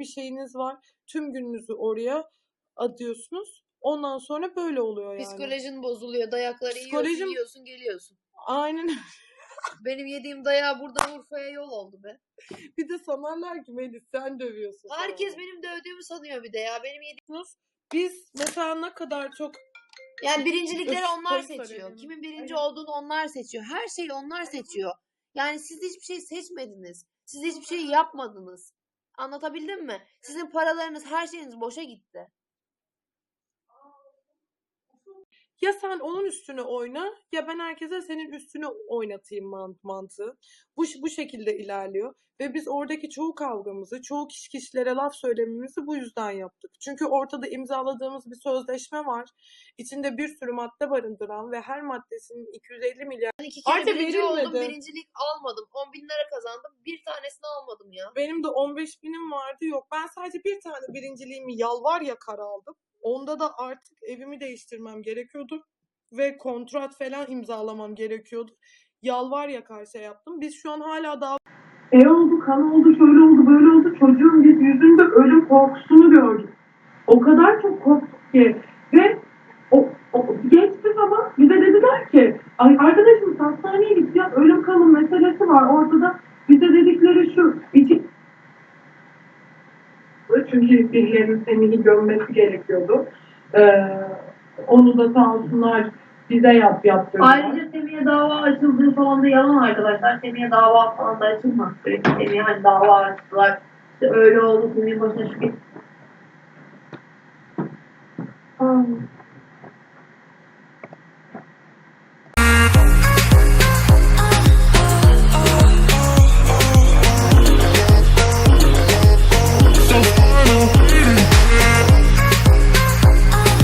bir şeyiniz var. Tüm gününüzü oraya adıyorsunuz. Ondan sonra böyle oluyor yani. Psikolojin bozuluyor. Dayakları yiyorsun, Psikolojim- yiyorsun, geliyorsun. Aynen. Benim yediğim dayağı buradan Urfa'ya yol oldu be. Bir de sanarlar ki Melis sen dövüyorsun. Herkes benim dövdüğümü sanıyor bir de ya. Benim yediğim... Biz mesela ne kadar çok Yani birincilikleri onlar seçiyor. Kimin birinci olduğunu onlar seçiyor. Her şeyi onlar seçiyor. Yani siz hiçbir şey seçmediniz. Siz hiçbir şey yapmadınız. Anlatabildim mi? Sizin paralarınız, her şeyiniz boşa gitti. Ya sen onun üstüne oyna ya ben herkese senin üstüne oynatayım man- mantığı. Bu, bu şekilde ilerliyor. Ve biz oradaki çoğu kavgamızı, çoğu kişi kişilere laf söylememizi bu yüzden yaptık. Çünkü ortada imzaladığımız bir sözleşme var. İçinde bir sürü madde barındıran ve her maddesinin 250 milyar. Ben iki kere Artı birinci oldum. verilmedi. Birincilik almadım. 10 bin lira kazandım. Bir tanesini almadım ya. Benim de 15 binim vardı yok. Ben sadece bir tane birinciliğimi yalvar yakar aldım. Onda da artık evimi değiştirmem gerekiyordu. Ve kontrat falan imzalamam gerekiyordu. Yalvar yakar şey yaptım. Biz şu an hala daha E oldu, kan oldu, şöyle oldu, böyle oldu. Çocuğun biz yüzünde ölüm korkusunu gördük. O kadar çok korktuk ki. Ve o, o geçti zaman bize dediler ki Ay arkadaşım hastaneye git ya ölüm kalım meselesi var ortada. Bize dedikleri şu çünkü birilerinin Semih'i gömmesi gerekiyordu. Ee, onu da sağ olsunlar bize yap yaptırdılar. Ayrıca Semih'e dava açıldığı falan da yalan arkadaşlar. Semih'e dava falan da açılmaz. Semih'e hani dava açtılar. İşte öyle oldu Semih'in başına şu bir...